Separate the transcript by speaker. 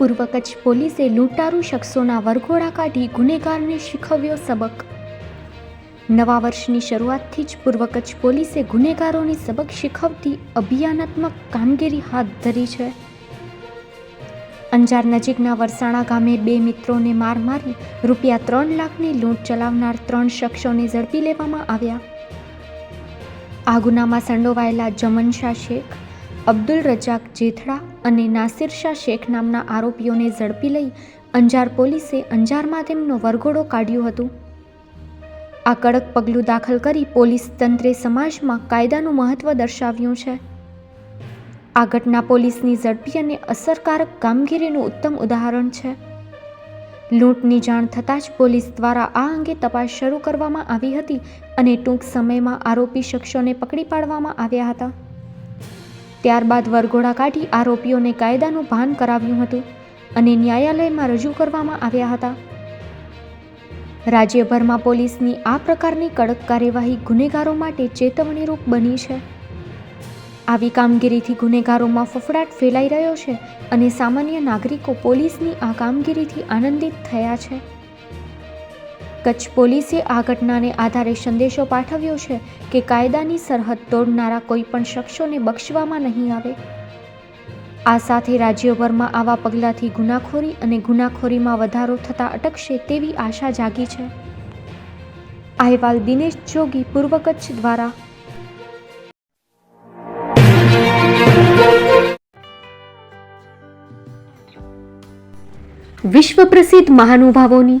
Speaker 1: પૂર્વ કચ્છ પોલીસે લૂંટારૂ શખ્સોના વરઘોડા કાઢી ગુનેગારને શીખવ્યો સબક. નવા વર્ષની શરૂઆતથી જ પૂર્વ કચ્છ પોલીસે ગુનેગારોને સબક શીખવતી અભિયાનાત્મક કામગીરી હાથ ધરી છે. અંજાર નજીકના વરસાણા ગામે બે મિત્રોને માર મારી રૂપિયા ત્રણ લાખની લૂંટ ચલાવનાર ત્રણ શખ્સોને ઝડપી લેવામાં આવ્યા. આ ગુનામાં સંડોવાયેલા જમન શાહ શેખ અબ્દુલ રજાક જેથડા અને નાસિર શાહ શેખ નામના આરોપીઓને ઝડપી લઈ અંજાર પોલીસે અંજારમાં તેમનો વરઘોડો કાઢ્યું હતું. આ કડક પગલું દાખલ કરી પોલીસ તંત્રે સમાજમાં કાયદાનું મહત્વ દર્શાવ્યું છે. આ ઘટના પોલીસની ઝડપી અને અસરકારક કામગીરીનું ઉત્તમ ઉદાહરણ છે. લૂંટની જાણ થતાં જ પોલીસ દ્વારા આ અંગે તપાસ શરૂ કરવામાં આવી હતી અને ટૂંક સમયમાં આરોપી શખ્સોને પકડી પાડવામાં આવ્યા હતા. ત્યારબાદ વરઘોડા કાઢી આરોપીઓને કાયદાનું ભાન કરાવ્યું હતું અને ન્યાયાલયમાં રજૂ કરવામાં આવ્યા હતા. રાજ્યભરમાં પોલીસની આ પ્રકારની કડક કાર્યવાહી ગુનેગારો માટે ચેતવણીરૂપ બની છે. આવી કામગીરીથી ગુનેગારોમાં ફફડાટ ફેલાઈ રહ્યો છે અને સામાન્ય નાગરિકો પોલીસની આ કામગીરીથી આનંદિત થયા છે. કચ્છ પોલીસે આ ઘટનાને આધારે સંદેશો પાઠવ્યો છે કે કાયદાની સરહદ તોડનારા કોઈ પણ શખ્સોને બક્ષવામાં નહીં આવે. આ સાથે રાજ્યભરમાં આવા પગલાંથી ગુનાખોરી અને ગુનાખોરીમાં વધારો થતાં અટકશે તેવી આશા જાગી છે. અહેવાલ દિનેશ જોગી, પૂર્વ કચ્છ દ્વારા. વિશ્વ પ્રસિદ્ધ મહાનુભાવોની